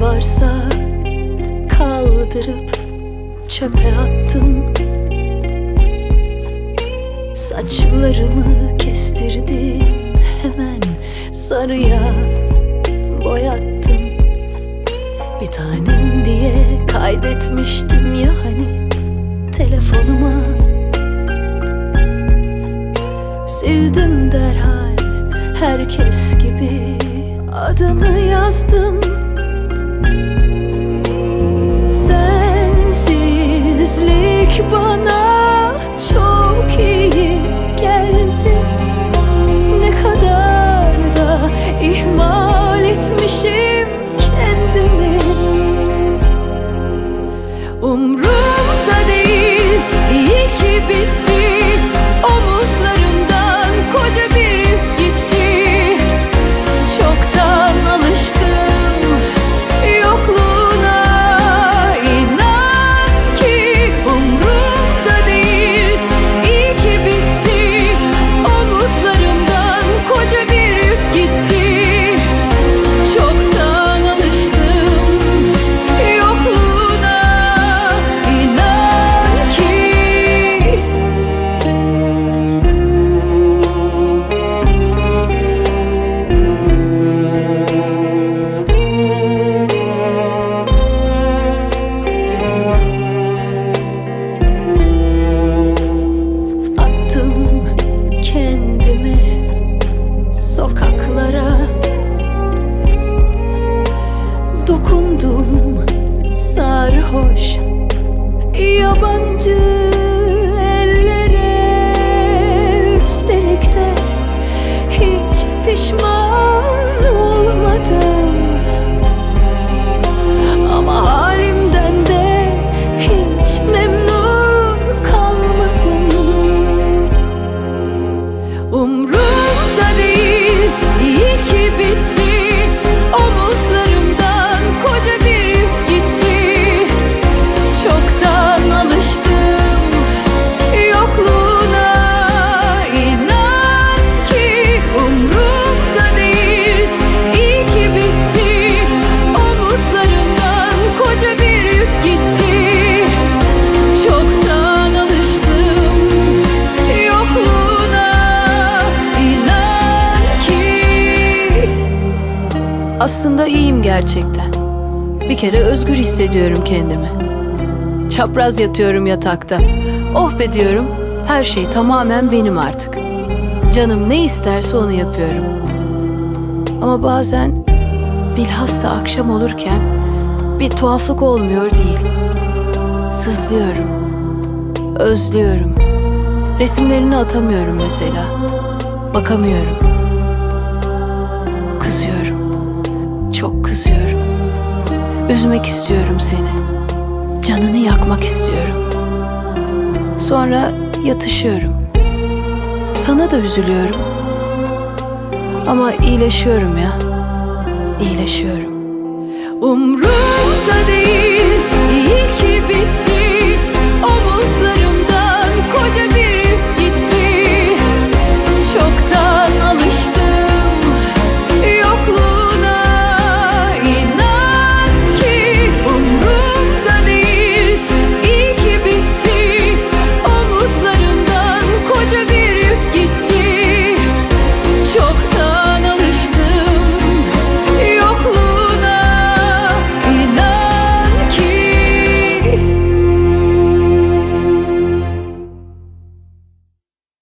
varsa kaldırıp çöpe attım. Saçlarımı kestirdim hemen sarıya boyattım. Bir tanem diye kaydetmiştim ya hani telefonuma. Sildim derhal herkes gibi adını yazdım do Aslında iyiyim gerçekten. Bir kere özgür hissediyorum kendimi. Çapraz yatıyorum yatakta. Oh be diyorum, her şey tamamen benim artık. Canım ne isterse onu yapıyorum. Ama bazen bilhassa akşam olurken bir tuhaflık olmuyor değil. Sızlıyorum. Özlüyorum. Resimlerini atamıyorum mesela. Bakamıyorum. Kızıyorum. Üzmek istiyorum seni. Canını yakmak istiyorum. Sonra yatışıyorum. Sana da üzülüyorum. Ama iyileşiyorum ya. İyileşiyorum. Umrumda değil iyi ki bitti